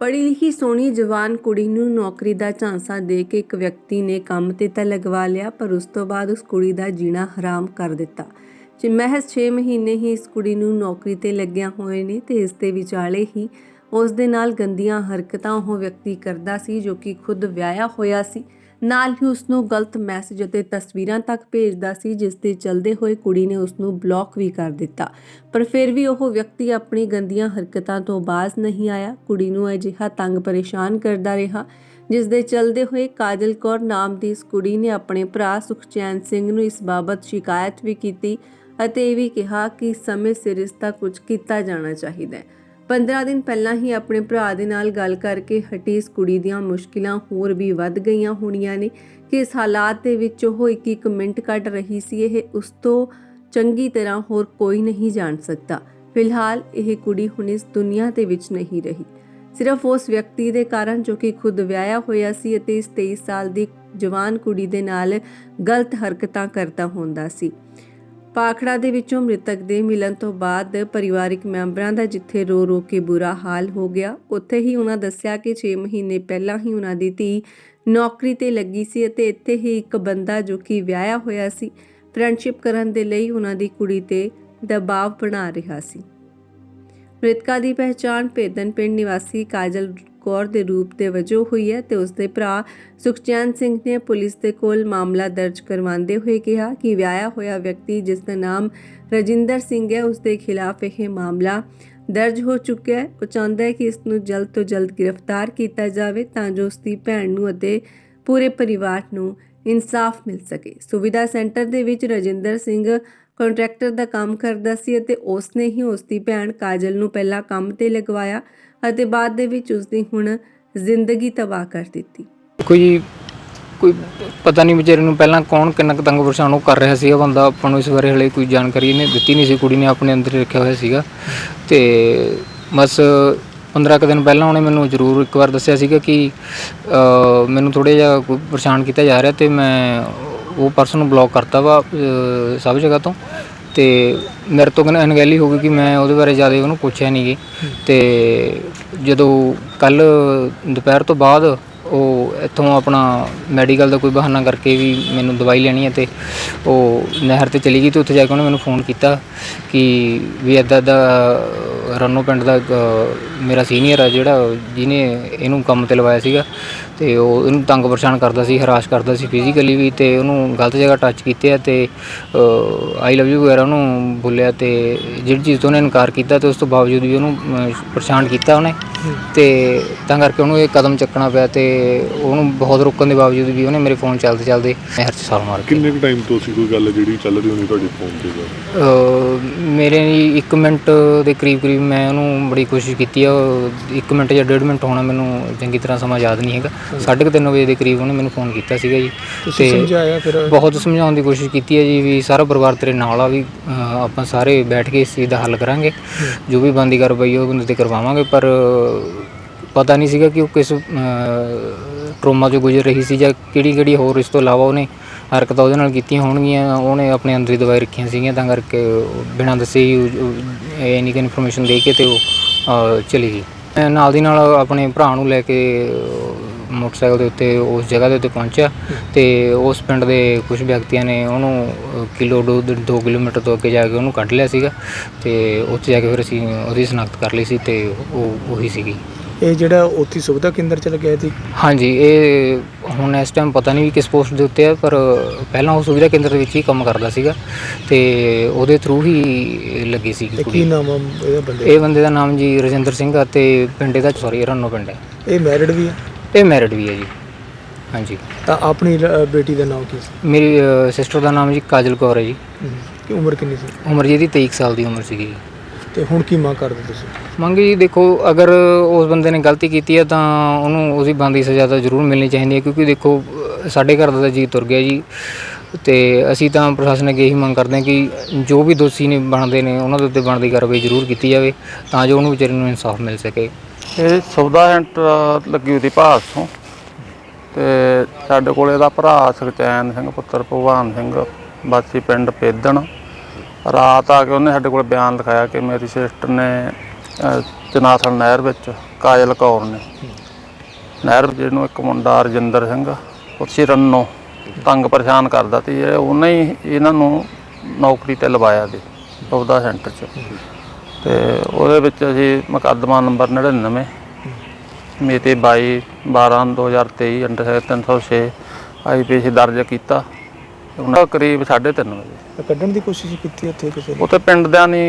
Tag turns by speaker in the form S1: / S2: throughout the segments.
S1: ਪੜ੍ਹੀ ਲਿਖੀ ਸੋਹਣੀ ਜਵਾਨ ਕੁੜੀ ਨੂੰ ਨੌਕਰੀ ਦਾ ਝਾਂਸਾ ਦੇ ਕੇ ਇੱਕ ਵਿਅਕਤੀ ਨੇ ਕੰਮ ਤੇ ਤਾਂ ਲਗਵਾ ਲਿਆ, ਪਰ ਉਸ ਤੋਂ ਬਾਅਦ ਉਸ ਕੁੜੀ ਦਾ ਜੀਣਾ ਹਰਾਮ ਕਰ ਦਿੱਤਾ। ਜੇ ਮਹਿਜ਼ 6 ਮਹੀਨੇ ਹੀ ਇਸ ਕੁੜੀ ਨੂੰ ਨੌਕਰੀ ਤੇ ਲੱਗਿਆ ਹੋਏ ਨੇ ਤੇ ਇਸ ਦੇ ਵਿਚਾਲੇ ਹੀ ਉਸ ਦੇ ਨਾਲ ਗੰਦੀਆਂ ਹਰਕਤਾਂ ਉਹ ਵਿਅਕਤੀ ਕਰਦਾ ਸੀ ਜੋ ਕਿ ਖੁਦ ਵਿਆਹਿਆ ਹੋਇਆ ਸੀ। ਨਾਲ ਹੀ ਉਸ ਨੂੰ ਗਲਤ ਮੈਸੇਜ ਅਤੇ ਤਸਵੀਰਾਂ ਤੱਕ ਭੇਜਦਾ ਸੀ ਜਿਸ ਦੇ ਚਲਦੇ ਹੋਏ ਕੁੜੀ ਨੇ ਉਸ ਨੂੰ ਬਲੌਕ ਵੀ ਕਰ ਦਿੱਤਾ। ਪਰ ਫਿਰ ਵੀ ਉਹ ਵਿਅਕਤੀ ਆਪਣੀ ਗੰਦੀਆਂ ਹਰਕਤਾਂ ਤੋਂ ਬਾਜ਼ ਨਹੀਂ ਆਇਆ। ਕੁੜੀ ਨੂੰ ਅਜਿਹਾ ਤੰਗ ਪਰੇਸ਼ਾਨ ਕਰਦਾ ਰਿਹਾ ਜਿਸ ਦੇ ਚਲਦੇ ਹੋਏ ਕਾਜਲ ਕੌਰ ਨਾਮ ਦੀ ਇਸ ਕੁੜੀ ਨੇ ਆਪਣੇ ਭਰਾ ਸੁਖਚੈਨ ਸਿੰਘ ਨੂੰ ਇਸ ਬਾਬਤ ਸ਼ਿਕਾਇਤ ਵੀ ਕੀਤੀ ਅਤੇ ਇਹ ਵੀ ਕਿਹਾ ਕਿ ਸਮੇਂ ਸਿਰ ਇਸ ਦਾ ਕੁਝ ਕੀਤਾ ਜਾਣਾ ਚਾਹੀਦਾ ਹੈ। 15 ਦਿਨ ਪਹਿਲਾਂ ਹੀ ਆਪਣੇ ਭਰਾ ਦੇ ਨਾਲ ਗੱਲ ਕਰਕੇ ਹਟੀ ਇਸ ਕੁੜੀ ਦੀਆਂ ਮੁਸ਼ਕਿਲਾਂ ਹੋਰ ਵੀ ਵੱਧ ਗਈਆਂ ਹੋਣੀਆਂ ਨੇ ਕਿ ਇਸ ਹਾਲਾਤ ਦੇ ਵਿੱਚ ਉਹ ਇੱਕ ਇੱਕ ਮਿੰਟ ਕੱਢ ਰਹੀ ਸੀ, ਇਹ ਉਸ ਤੋਂ ਚੰਗੀ ਤਰ੍ਹਾਂ ਹੋਰ ਕੋਈ ਨਹੀਂ ਜਾਣ ਸਕਦਾ। ਫਿਲਹਾਲ ਇਹ ਕੁੜੀ ਹੁਣ ਇਸ ਦੁਨੀਆ ਦੇ ਵਿੱਚ ਨਹੀਂ ਰਹੀ। ਸਿਰਫ ਉਸ ਵਿਅਕਤੀ ਦੇ ਕਾਰਨ ਜੋ ਕਿ ਖੁਦ ਵਿਆਹਿਆ ਹੋਇਆ ਸੀ ਅਤੇ ਇਸ 23 ਸਾਲ ਦੀ ਜਵਾਨ ਕੁੜੀ ਦੇ ਨਾਲ ਗਲਤ ਹਰਕਤਾਂ ਕਰਦਾ ਹੁੰਦਾ ਸੀ। ਪਾਖੜਾ ਦੇ ਵਿੱਚੋਂ ਮ੍ਰਿਤਕ ਦੇ ਮਿਲਣ ਤੋਂ ਬਾਅਦ ਪਰਿਵਾਰਿਕ ਮੈਂਬਰਾਂ ਦਾ ਜਿੱਥੇ ਰੋ ਰੋ ਕੇ ਬੁਰਾ ਹਾਲ ਹੋ ਗਿਆ, ਉੱਥੇ ਹੀ ਉਹਨਾਂ ਦੱਸਿਆ ਕਿ 6 ਮਹੀਨੇ ਪਹਿਲਾਂ ਹੀ ਉਹਨਾਂ ਦੀ ਧੀ ਨੌਕਰੀ ਤੇ ਲੱਗੀ ਸੀ ਅਤੇ ਇੱਥੇ ਹੀ ਇੱਕ ਬੰਦਾ ਜੋ ਕਿ ਵਿਆਹਿਆ ਹੋਇਆ ਸੀ, ਫਰੈਂਡਸ਼ਿਪ ਕਰਨ ਦੇ ਲਈ ਉਹਨਾਂ ਦੀ ਕੁੜੀ ਤੇ ਦਬਾਅ ਬਣਾ ਰਿਹਾ ਸੀ। ਮ੍ਰਿਤਕਾ ਦੀ ਪਹਿਚਾਣ ਭੇਦਨ ਪਿੰਡ ਨਿਵਾਸੀ ਕਾਜਲ ਕੌਰ ਦੇ ਰੂਪ ਦੇ ਵਜੋਂ ਹੋਈ ਹੈ ਤੇ ਉਸ ਦੇ ਭਰਾ ਸੁਖਚੈਨ ਸਿੰਘ ਨੇ ਪੁਲਿਸ ਦੇ ਕੋਲ ਮਾਮਲਾ ਦਰਜ ਕਰਵਾਉਂਦੇ ਹੋਏ ਕਿਹਾ ਕਿ ਵਿਆਹਿਆ ਹੋਇਆ ਵਿਅਕਤੀ ਜਿਸ ਦਾ ਨਾਮ ਰਜਿੰਦਰ ਸਿੰਘ ਹੈ ਉਸ ਦੇ ਖਿਲਾਫ ਇਹ ਮਾਮਲਾ ਦਰਜ ਹੋ ਚੁੱਕਿਆ ਹੈ। ਉਹ ਚਾਹੁੰਦਾ ਹੈ ਕਿ ਇਸ ਨੂੰ ਜਲਦ ਤੋਂ ਜਲਦ ਗ੍ਰਿਫਤਾਰ ਕੀਤਾ ਜਾਵੇ ਤਾਂ ਜੋ ਉਸ ਦੀ ਭੈਣ ਨੂੰ ਅਤੇ ਪੂਰੇ ਪਰਿਵਾਰ ਨੂੰ ਇਨਸਾਫ ਮਿਲ ਸਕੇ। ਸੁਵਿਧਾ ਸੈਂਟਰ ਦੇ ਵਿੱਚ ਰਜਿੰਦਰ ਸਿੰਘ ਕੰਟਰੈਕਟਰ ਦਾ ਕੰਮ ਕਰਦਾ ਸੀ ਅਤੇ ਉਸ ਨੇ ਹੀ ਉਸ ਦੀ ਭੈਣ ਕਾਜਲ ਨੂੰ ਪਹਿਲਾਂ ਕੰਮ ਤੇ ਲਗਵਾਇਆ। ਅਤੇ ਬਾਅਦ ਦੇ ਵਿੱਚ ਉਸ ਦੀ ਹੁਣ ਜ਼ਿੰਦਗੀ ਤਬਾਹ ਕਰ ਦਿੱਤੀ।
S2: ਕੋਈ ਕੋਈ ਪਤਾ ਨਹੀਂ ਵਿਚਾਰੇ ਨੂੰ ਪਹਿਲਾਂ ਕੌਣ ਕਿੰਨਾ ਕੁ ਤੰਗ ਪਰੇਸ਼ਾਨ ਉਹ ਕਰ ਰਿਹਾ ਸੀਗਾ ਬੰਦਾ ਆਪਾਂ ਨੂੰ ਇਸ ਬਾਰੇ ਹਲੇ ਕੋਈ ਜਾਣਕਾਰੀ ਇਹਨੇ ਦਿੱਤੀ ਨਹੀਂ ਸੀ ਕੁੜੀ ਨੇ ਆਪਣੇ ਅੰਦਰ ਹੀ ਰੱਖਿਆ ਹੋਇਆ ਸੀਗਾ। ਤੇ ਬਸ 15 ਕੁ ਦਿਨ ਪਹਿਲਾਂ ਉਹਨੇ ਮੈਨੂੰ ਜ਼ਰੂਰ ਇੱਕ ਵਾਰ ਦੱਸਿਆ ਸੀਗਾ ਕਿ ਅ, ਮੈਨੂੰ ਥੋੜ੍ਹਾ ਜਿਹਾ ਕੋਈ ਪਰੇਸ਼ਾਨ ਕੀਤਾ ਜਾ ਰਿਹਾ ਤੇ ਮੈਂ ਉਹ ਪਰਸਨ ਨੂੰ ਬਲੌਕ ਕਰਤਾ ਵਾ ਅ, ਸਭ ਜਗ੍ਹਾ ਤੋਂ। ਤੇ ਮੇਰੇ ਤੋਂ ਕਹਿੰਦਾ ਅਣਗਹਿਲੀ ਹੋ ਗਈ ਕਿ ਮੈਂ ਉਹਦੇ ਬਾਰੇ ਜ਼ਿਆਦਾ ਉਹਨੂੰ ਪੁੱਛਿਆ ਨਹੀਂ ਗੀ। ਤੇ ਜਦੋਂ ਕੱਲ ਦੁਪਹਿਰ ਤੋਂ ਬਾਅਦ ਉਹ ਇੱਥੋਂ ਆਪਣਾ ਮੈਡੀਕਲ ਦਾ ਕੋਈ ਬਹਾਨਾ ਕਰਕੇ ਵੀ ਮੈਨੂੰ ਦਵਾਈ ਲੈਣੀ ਹੈ ਤੇ ਉਹ ਨਹਿਰ ਤੇ ਚਲੀ ਗਈ ਤੇ ਉੱਥੇ ਜਾ ਕੇ ਉਹਨੇ ਮੈਨੂੰ ਫੋਨ ਕੀਤਾ ਕਿ ਵੀ ਇੱਦਾਂ ਦਾ ਰੰਨੋ ਪਿੰਡ ਦਾ ਇੱਕ, ਮੇਰਾ ਸੀਨੀਅਰ ਆ ਜਿਹੜਾ ਜਿਹਨੇ ਇਹਨੂੰ ਕੰਮ ਤੇ ਲਵਾਇਆ ਸੀਗਾ। ਤੇ ਉਹ ਇਹਨੂੰ ਤੰਗ ਪਰੇਸ਼ਾਨ ਕਰਦਾ ਸੀ ਹਰਾਸ਼ ਕਰਦਾ ਸੀ ਫਿਜ਼ੀਕਲੀ ਵੀ ਤੇ ਉਹਨੂੰ ਗਲਤ ਜਗ੍ਹਾ ਟੱਚ ਕੀਤੇ ਆ ਤੇ ਆਈ ਲਵ ਯੂ ਵਗੈਰਾ ਉਹਨੂੰ ਬੋਲਿਆ ਤੇ ਜਿਹੜੀ ਚੀਜ਼ ਤੋਂ ਉਹਨੇ ਇਨਕਾਰ ਕੀਤਾ ਤੇ ਉਸ ਤੋਂ ਬਾਵਜੂਦ ਵੀ ਉਹਨੂੰ ਪਰੇਸ਼ਾਨ ਕੀਤਾ ਉਹਨੇ ਤੇ ਤਾਂ ਕਰਕੇ ਉਹਨੂੰ ਇਹ ਕਦਮ ਚੱਕਣਾ ਪਿਆ ਤੇ ਉਹਨੂੰ ਬਹੁਤ ਰੋਕਣ ਦੇ ਬਾਵਜੂਦ ਵੀ ਉਹਨੇ ਮੇਰੇ ਫੋਨ ਚੱਲਦੇ ਚੱਲਦੇ ਨਹਿਰ 'ਚ ਛਾਲ ਮਾਰ
S3: ਕਿੰਨੇ ਕੁ ਟਾਈਮ ਤੋਂ ਸੀ ਕੋਈ ਗੱਲ ਜਿਹੜੀ ਚੱਲ ਰਹੀ ਹੋਣੀ ਤੁਹਾਡੇ ਫੋਨ ਤੇ
S2: ਮੇਰੇ ਲਈ 1 ਮਿੰਟ ਦੇ ਕਰੀਬ ਕਰੀਬ ਮੈਂ ਉਹਨੂੰ ਬੜੀ ਕੋਸ਼ਿਸ਼ ਕੀਤੀ ਆ 1 ਮਿੰਟ ਜਾਂ 1.5 ਮਿੰਟ ਹੋਣਾ ਮੈਨੂੰ ਚੰਗੀ ਤਰ੍ਹਾਂ ਸਮਾਂ ਯਾਦ ਨਹੀਂ ਹੈਗਾ। 3:30 ਵਜੇ ਦੇ ਕਰੀਬ ਉਹਨੇ ਮੈਨੂੰ ਫੋਨ ਕੀਤਾ ਸੀਗਾ ਜੀ।
S4: ਤੁਸੀਂ ਸਮਝਾਇਆ ਫਿਰ?
S2: ਬਹੁਤ ਸਮਝਾਉਣ ਦੀ ਕੋਸ਼ਿਸ਼ ਕੀਤੀ ਹੈ ਜੀ ਵੀ ਸਾਰਾ ਪਰਿਵਾਰ ਤੇਰੇ ਨਾਲ ਆ ਵੀ ਅਹ, ਆਪਾਂ ਸਾਰੇ ਬੈਠ ਕੇ ਇਸ ਚੀਜ਼ ਦਾ ਹੱਲ ਕਰਾਂਗੇ। ਜੋ ਵੀ ਬੰਦੀ ਕਾਰਵਾਈ ਉਹ ਬੰਦੇ ਤੇ ਕਰਵਾਵਾਂਗੇ। ਪਰ ਪਤਾ ਨਹੀਂ ਸੀਗਾ ਕਿ ਉਹ ਕਿਸ ਟਰੋਮਾ ਚੋਂ ਗੁਜ਼ਰ ਰਹੀ ਸੀ ਜਾਂ ਕਿਹੜੀ ਕਿਹੜੀ ਹੋਰ ਇਸ ਤੋਂ ਇਲਾਵਾ ਉਹਨੇ ਹਰਕਤਾਂ ਉਹਦੇ ਨਾਲ ਕੀਤੀਆਂ ਹੋਣਗੀਆਂ। ਉਹਨੇ ਆਪਣੇ ਅੰਦਰ ਹੀ ਦਵਾਈ ਰੱਖੀਆਂ ਸੀਗੀਆਂ ਤਾਂ ਕਰਕੇ ਉਹ ਬਿਨਾਂ ਦੱਸੇ ਹੀ ਉਹ- ਉਹ ਇਹ ਨਹੀਂ ਕਿ ਇਨਫੋਰਮੇਸ਼ਨ ਦੇ ਕੇ ਤੇ ਉਹ ਅਹ, ਚਲੀ ਗਈ। ਮੈਂ ਨਾਲ ਦੀ ਨਾਲ ਆਪਣੇ ਭਰਾ ਨੂੰ ਲੈ ਕੇ ਅਹ, ਮੋਟਰਸਾਈਕਲ ਦੇ ਉੱਤੇ ਉਸ ਜਗ੍ਹਾ ਦੇ ਉੱਤੇ ਪਹੁੰਚਿਆ ਤੇ ਉਸ ਪਿੰਡ ਦੇ ਕੁਝ ਵਿਅਕਤੀਆਂ ਨੇ ਉਹਨੂੰ ਕਿਲੋ ਦੋ 2 ਕਿਲੋਮੀਟਰ ਤੋਂ ਅੱਗੇ ਜਾ ਕੇ ਉਹਨੂੰ ਕੱਢ ਲਿਆ ਸੀਗਾ ਤੇ ਉੱਥੇ ਜਾ ਕੇ ਫਿਰ ਅਸੀਂ ਉਹਦੀ ਸ਼ਨਾਖਤ ਕਰ ਲਈ ਸੀ ਤੇ ਉਹ ਉਹੀ ਸੀਗੀ।
S4: ਇਹ ਜਿਹੜਾ ਉੱਥੇ ਸੁਵਿਧਾ ਕੇਂਦਰ ਚ ਲੱਗਿਆ ਸੀ?
S2: ਹਾਂਜੀ ਇਹ ਹੁਣ ਇਸ ਟਾਈਮ ਪਤਾ ਨਹੀਂ ਵੀ ਕਿਸ ਪੋਸਟ ਦੇ ਉੱਤੇ ਹੈ ਪਰ ਪਹਿਲਾਂ ਉਹ ਸੁਵਿਧਾ ਕੇਂਦਰ ਦੇ ਵਿੱਚ ਹੀ ਕੰਮ ਕਰਦਾ ਸੀਗਾ ਤੇ ਉਹਦੇ ਥਰੂ ਹੀ ਲੱਗੀ ਸੀ
S4: ਕੀ ਨਾਮ ਆ ਇਹਦਾ ਬੰਦੇ
S2: ਇਹ ਬੰਦੇ ਦਾ ਨਾਮ ਜੀ ਰਜਿੰਦਰ ਸਿੰਘ ਆ ਤੇ ਪਿੰਡ ਦਾ ਸੌਰੀ ਰੰਨੋ ਪਿੰਡ ਹੈ
S4: ਇਹ ਮੈਰਿਡ ਵੀ ਹੈ
S2: ਇਹ ਮੈਰਿਡ ਵੀ ਹੈ ਜੀ। ਹਾਂਜੀ।
S4: ਤਾਂ ਆਪਣੀ ਲ- ਬੇਟੀ ਦਾ ਨਾਮ ਕੀ ਸੀ?
S2: ਮੇਰੀ ਸਿਸਟਰ ਦਾ ਨਾਮ ਜੀ ਕਾਜਲ ਕੌਰ ਹੈ ਜੀ।
S4: ਹਮ, ਕਿ ਉਮਰ ਕਿੰਨੀ ਸੀ?
S2: ਉਮਰ ਜੀ ਇਹਦੀ 23 ਕੁ ਸਾਲ ਦੀ ਉਮਰ ਸੀਗੀ।
S4: ਤੇ ਹੁਣ ਕੀ ਮੰਗ ਕਰਦੇ ਤੁਸੀਂ?
S2: ਮੰਗੀ ਜੀ ਦੇਖੋ ਅਗਰ ਉਸ ਬੰਦੇ ਨੇ ਗਲਤੀ ਕੀਤੀ ਹੈ ਤਾਂ ਉਹਨੂੰ ਉਹਦੀ ਬਣਦੀ ਸਜ਼ਾ ਤਾਂ ਜ਼ਰੂਰ ਮਿਲਣੀ ਚਾਹੀਦੀ ਹੈ ਕਿਉਂਕਿ ਦੇਖੋ ਅਹ ਸਾਡੇ ਘਰ ਦਾ ਤਾਂ ਜੀ ਤੁਰ ਗਿਆ ਜੀ। ਤੇ ਅਸੀਂ ਤਾਂ ਪ੍ਰਸ਼ਾਸਨ ਅੱਗੇ ਇਹੀ ਮੰਗ ਕਰਦੇ ਹਾਂ ਕਿ ਜੋ ਵੀ ਦੋਸ਼ੀ ਨੇ ਬਣਦੇ ਨੇ ਉਹਨਾਂ ਦੇ ਉੱਤੇ ਬਣਦੀ ਕਾਰਵਾਈ ਜ਼ਰੂਰ ਕੀਤੀ ਜਾਵੇ ਤਾਂ ਜੋ ਉਹਨੂੰ ਵਿਚਾਰੇ ਨੂੰ ਇਨਸਾਫ ਮਿਲ ਸਕੇ।
S5: ਇਹ ਸੌਦਾ ਸੈਂਟਰ ਲੱਗੀ ਹੋਈ ਸੀ ਭਾਸੋਂ ਤੇ। ਸਾਡੇ ਕੋਲ ਇਹਦਾ ਭਰਾ ਸੁਖਚੈਨ ਸਿੰਘ ਪੁੱਤਰ ਭਗਵਾਨ ਸਿੰਘ ਬਾਸੀ ਪਿੰਡ ਪੇਦਣ। ਰਾਤ ਆ ਕੇ ਉਹਨੇ ਸਾਡੇ ਕੋਲ ਬਿਆਨ ਲਿਖਾਇਆ ਕਿ ਮੇਰੀ ਸਿਸਟਰ ਨੇ ਅਹ, ਚਨਾਥਲ ਨਹਿਰ ਵਿੱਚ ਕਾਜਲ ਕੌਰ ਨੇ। ਨਹਿਰ ਜਿਹਨੂੰ ਇੱਕ ਮੁੰਡਾ ਰਜਿੰਦਰ ਸਿੰਘ ਉਸੇ ਰੰਨੋ ਤੰਗ ਪਰੇਸ਼ਾਨ ਕਰਦਾ ਤੇ ਇਹ ਉਹਨੇ ਹੀ ਇਹਨਾਂ ਨੂੰ ਨੌਕਰੀ ਤੇ ਲਵਾਇਆ ਸੀ ਸੌਦਾ ਸੈਂਟਰ 'ਚ। ਤੇ ਉਹਦੇ ਵਿੱਚ ਅਸੀਂ ਮੁਕੱਦਮਾ ਨੰਬਰ 99 ਮੇਤੇ 22 12 2023 ਅੰਡਰ ਹੈ 306 ਆਈਪੀਸੀ ਦਰਜ ਕੀਤਾ। ਉਹਨਾਂ ਕਰੀਬ 3:30 ਵਜੇ।
S4: ਤਾਂ ਕੱਢਣ ਦੀ ਕੋਸ਼ਿਸ਼ ਕੀਤੀ ਉੱਥੇ ਕਿਸੇ ਨੇ?
S5: ਉੱਥੇ ਪਿੰਡ ਦਿਆਂ ਨੇ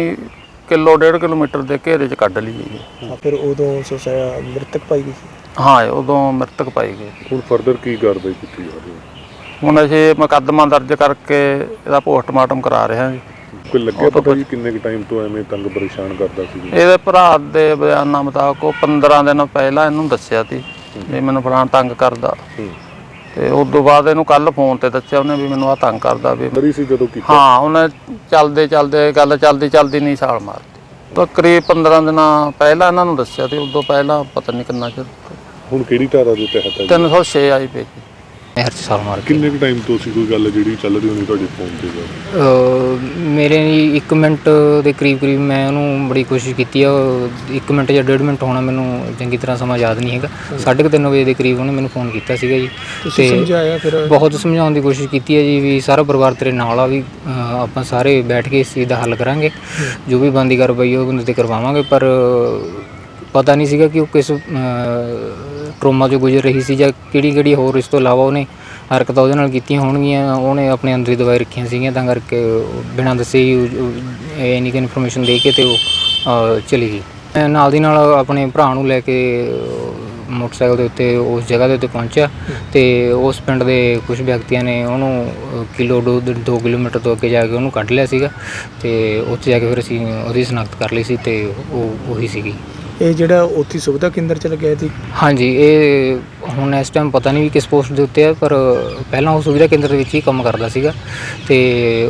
S5: ਕਿਲੋ ਡੇਢ ਕਿਲੋਮੀਟਰ ਦੇ ਘੇਰੇ 'ਚ ਕੱਢ ਲਈ ਜੀ।
S4: ਫਿਰ ਉਦੋਂ ਸੁਸਾਇਆ ਮ੍ਰਿਤਕ ਪਾਈ ਗਈ ਸੀ?
S5: ਹਾਂ ਉਦੋਂ ਮ੍ਰਿਤਕ ਪਾਈ ਗਈ
S3: ਹੁਣ ਫਰਦਰ ਕੀ ਕਾਰਵਾਈ ਕੀਤੀ ਜਾ ਰਹੀ ਹੈ?
S5: ਹੁਣ ਅਸੀਂ ਮੁਕੱਦਮਾ ਦਰਜ ਕਰਕੇ ਇਹਦਾ ਪੋਸਟਮਾਰਟਮ ਕਰਾ ਰਹੇ ਹਾਂ ਜੀ।
S3: ਕੋਈ ਲੱਗਿਆ ਪਤਾ ਜੀ ਕਿੰਨੇ ਕੁ ਟਾਈਮ ਤੋਂ ਐਵੇਂ ਤੰਗ ਪਰੇਸ਼ਾਨ ਕਰਦਾ ਸੀ?
S5: ਇਹਦੇ ਭਰਾ ਦੇ ਬਿਆਨਾਂ ਮੁਤਾਬਕ ਉਹ 15 ਦਿਨ ਪਹਿਲਾਂ ਇਹਨੂੰ ਦੱਸਿਆ ਸੀ ਵੀ ਮੈਨੂੰ ਫਲਾਂ ਤੰਗ ਕਰਦਾ।
S3: ਹੂੰ।
S5: ਤੇ ਉਸ ਤੋਂ ਬਾਅਦ ਇਹਨੂੰ ਕੱਲ ਫੋਨ ਤੇ ਦੱਸਿਆ ਉਹਨੇ ਵੀ ਮੈਨੂੰ ਆ ਤੰਗ ਕਰਦਾ ਵੀ
S3: ਮਰੀ ਸੀ ਜਦੋਂ ਕੀਤਾ?
S5: ਹਾਂ ਉਹਨੇ ਚੱਲਦੇ ਚੱਲਦੇ ਗੱਲ ਚੱਲਦੀ ਚੱਲਦੀ ਨਹੀਂ ਛਾਲ ਮਾਰਤੀ ਤਾਂ ਕਰੀਬ 15 ਦਿਨਾਂ ਪਹਿਲਾਂ ਇਹਨਾਂ ਨੂੰ ਦੱਸਿਆ ਤੇ ਉਦੋਂ ਪਹਿਲਾਂ ਪਤਾ ਨਹੀਂ ਕਿੰਨਾ ਚਿਰ
S3: ਹੁਣ ਕਿਹੜੀ ਧਾਰਾ ਦੇ ਤਹਿਤ ਹੈ ਜੀ?
S5: 306 ਆਈ ਪਈ ਜੀ
S2: ਨਹਿਰ 'ਚ ਛਾਲ ਮਾਰ ਕੇ
S3: ਕਿੰਨੇ ਕੁ ਟਾਈਮ ਤੋਂ ਸੀ ਕੋਈ ਗੱਲ ਜਿਹੜੀ ਚੱਲ ਰਹੀ ਹੋਣੀ ਤੁਹਾਡੇ ਫੋਨ ਤੇ ਜੀ?
S2: ਅਹ ਮੇਰੇ ਜੀ 1 ਮਿੰਟ ਦੇ ਕਰੀਬ ਕਰੀਬ ਮੈਂ ਉਹਨੂੰ ਬੜੀ ਕੋਸ਼ਿਸ਼ ਕੀਤੀ ਆ 1 ਮਿੰਟ ਜਾਂ 1.5 ਮਿੰਟ ਹੋਣਾ ਮੈਨੂੰ ਚੰਗੀ ਤਰ੍ਹਾਂ ਸਮਾਂ ਯਾਦ ਨਹੀਂ ਹੈਗਾ। 3:30 ਵਜੇ ਦੇ ਕਰੀਬ ਉਹਨੇ ਮੈਨੂੰ ਫੋਨ ਕੀਤਾ ਸੀਗਾ ਜੀ।
S4: ਤੁਸੀਂ ਸਮਝਾਇਆ ਫਿਰ?
S2: ਬਹੁਤ ਸਮਝਾਉਣ ਦੀ ਕੋਸ਼ਿਸ਼ ਕੀਤੀ ਹੈ ਜੀ ਵੀ ਸਾਰਾ ਪਰਿਵਾਰ ਤੇਰੇ ਨਾਲ ਆ ਵੀ ਅਹ, ਆਪਾਂ ਸਾਰੇ ਬੈਠ ਕੇ ਇਸ ਚੀਜ਼ ਦਾ ਹੱਲ ਕਰਾਂਗੇ। ਜੋ ਵੀ ਬੰਦੀ ਕਾਰਵਾਈ ਉਹ ਬੰਦੇ ਤੇ ਕਰਵਾਵਾਂਗੇ ਪਰ ਪਤਾ ਨਹੀਂ ਸੀਗਾ ਕਿ ਉਹ ਕਿਸ ਟਰੋਮਾ ਚੋਂ ਗੁਜ਼ਰ ਰਹੀ ਸੀ ਜਾਂ ਕਿਹੜੀ ਕਿਹੜੀ ਹੋਰ ਇਸ ਤੋਂ ਇਲਾਵਾ ਉਹਨੇ ਹਰਕਤਾਂ ਉਹਦੇ ਨਾਲ ਕੀਤੀਆਂ ਹੋਣਗੀਆਂ, ਉਹਨੇ ਆਪਣੇ ਅੰਦਰ ਹੀ ਦਵਾਈ ਰੱਖੀਆਂ ਸੀਗੀਆਂ, ਤਾਂ ਕਰਕੇ ਬਿਨਾਂ ਦੱਸੇ ਹੀ ਇੰਨੀ ਉਹ ਕਿ ਇਨਫੋਰਮੇਸ਼ਨ ਦੇ ਕੇ ਤੇ ਉਹ ਚਲੀ ਗਈ। ਮੈਂ ਨਾਲ ਦੀ ਨਾਲ ਆਪਣੇ ਭਰਾ ਨੂੰ ਲੈ ਕੇ ਮੋਟਰਸਾਈਕਲ ਦੇ ਉੱਤੇ ਉਸ ਜਗ੍ਹਾ ਦੇ ਉੱਤੇ ਪਹੁੰਚਿਆ ਤੇ ਉਸ ਪਿੰਡ ਦੇ ਕੁਝ ਵਿਅਕਤੀਆਂ ਨੇ ਉਹਨੂੰ ਕਿਲੋ ਦੋ 2 ਕਿਲੋਮੀਟਰ ਤੋਂ ਅੱਗੇ ਜਾ ਕੇ ਉਹਨੂੰ ਕੱਢ ਲਿਆ ਸੀਗਾ ਤੇ ਉੱਥੇ ਜਾ ਕੇ ਫਿਰ ਅਸੀਂ ਉਹਦੀ ਸ਼ਨਾਖਤ ਕਰ ਲਈ ਸੀ ਤੇ ਉਹ, ਉਹੀ ਸੀਗੀ।
S4: ਇਹ ਜਿਹੜਾ ਉੱਥੇ ਸੁਵਿਧਾ ਕੇਂਦਰ ਚ ਲੱਗਿਆ ਸੀ?
S2: ਹਾਂਜੀ ਇਹ ਹੁਣ ਇਸ ਟਾਈਮ ਪਤਾ ਨਹੀਂ ਵੀ ਕਿਸ ਪੋਸਟ ਦੇ ਉੱਤੇ ਹੈ ਪਰ ਪਹਿਲਾਂ ਉਹ ਸੁਵਿਧਾ ਕੇਂਦਰ ਦੇ ਵਿੱਚ ਹੀ ਕੰਮ ਕਰਦਾ ਸੀਗਾ ਤੇ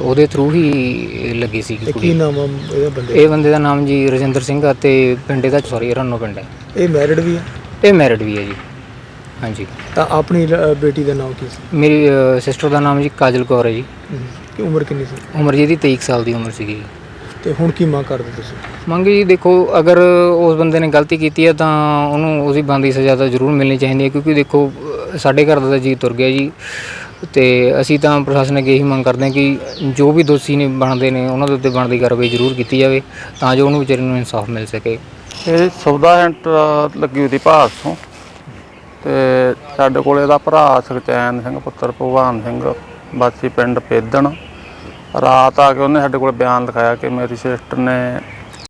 S2: ਉਹਦੇ ਥਰੂ ਹੀ ਲੱਗੀ ਸੀ
S4: ਤੇ ਕੀ
S2: ਕੁੜੀ
S4: ਨਾਮ ਆ ਇਹਦਾ ਬੰਦੇ
S2: ਇਹ ਬੰਦੇ ਦਾ ਨਾਮ ਜੀ ਰਜਿੰਦਰ ਸਿੰਘ ਆ ਤੇ ਪਿੰਡੇ ਦਾ ਸੌਰੀ ਰੰਨੋ ਪਿੰਡ ਹੈ
S4: ਇਹ ਮੈਰਿਡ ਵੀ ਹੈ
S2: ਇਹ ਮੈਰਿਡ ਵੀ ਹੈ ਜੀ। ਹਾਂਜੀ।
S4: ਤਾਂ ਆਪਣੀ ਲ- ਬੇਟੀ ਦਾ ਨਾਮ ਕੀ ਸੀ?
S2: ਮੇਰੀ ਸਿਸਟਰ ਦਾ ਨਾਮ ਜੀ ਕਾਜਲ ਕੌਰ ਹੈ ਜੀ।
S4: ਕਿ ਉਮਰ ਕਿੰਨੀ ਸੀ?
S2: ਉਮਰ ਜੀ ਇਹਦੀ 23 ਸਾਲ ਦੀ ਉਮਰ ਸੀਗੀ।
S4: ਤੇ ਹੁਣ ਕੀ ਮੰਗ ਕਰਦੇ ਤੁਸੀਂ?
S2: ਮੰਗ ਜੀ ਦੇਖੋ ਅਗਰ ਉਸ ਬੰਦੇ ਨੇ ਗਲਤੀ ਕੀਤੀ ਹੈ ਤਾਂ ਉਹਨੂੰ ਉਹਦੀ ਬਣਦੀ ਸਜ਼ਾ ਤਾਂ ਜ਼ਰੂਰ ਮਿਲਣੀ ਚਾਹੀਦੀ ਹੈ ਕਿਉਂਕਿ ਦੇਖੋ ਸਾਡੇ ਘਰ ਦਾ ਤਾਂ ਜੀ ਤੁਰ ਗਿਆ ਜੀ। ਤੇ ਅਸੀਂ ਤਾਂ ਪ੍ਰਸ਼ਾਸਨ ਅੱਗੇ ਇਹੀ ਮੰਗ ਕਰਦੇ ਹਾਂ ਕਿ ਜੋ ਵੀ ਦੋਸ਼ੀ ਨੇ ਬਣਦੇ ਨੇ ਉਹਨਾਂ ਦੇ ਉੱਤੇ ਬਣਦੀ ਕਾਰਵਾਈ ਜ਼ਰੂਰ ਕੀਤੀ ਜਾਵੇ ਤਾਂ ਜੋ ਉਹਨੂੰ ਵਿਚਾਰੇ ਨੂੰ ਇਨਸਾਫ ਮਿਲ ਸਕੇ।
S5: ਇਹ ਸੌਦਾ ਸੈਂਟਰ ਲੱਗੀ ਹੋਈ ਸੀ ਭਾਸੋਂ ਤੇ ਸਾਡੇ ਕੋਲ ਇਹਦਾ ਭਰਾ ਸੁਖਚੈਨ ਸਿੰਘ ਪੁੱਤਰ ਭਗਵਾਨ ਸਿੰਘ ਵਾਸੀ ਪਿੰਡ ਪੇਦਣ ਰਾਤ ਆ ਕੇ ਉਹਨੇ ਸਾਡੇ ਕੋਲ ਬਿਆਨ ਲਿਖਾਇਆ ਕਿ ਮੇਰੀ ਸਿਸਟਰ ਨੇ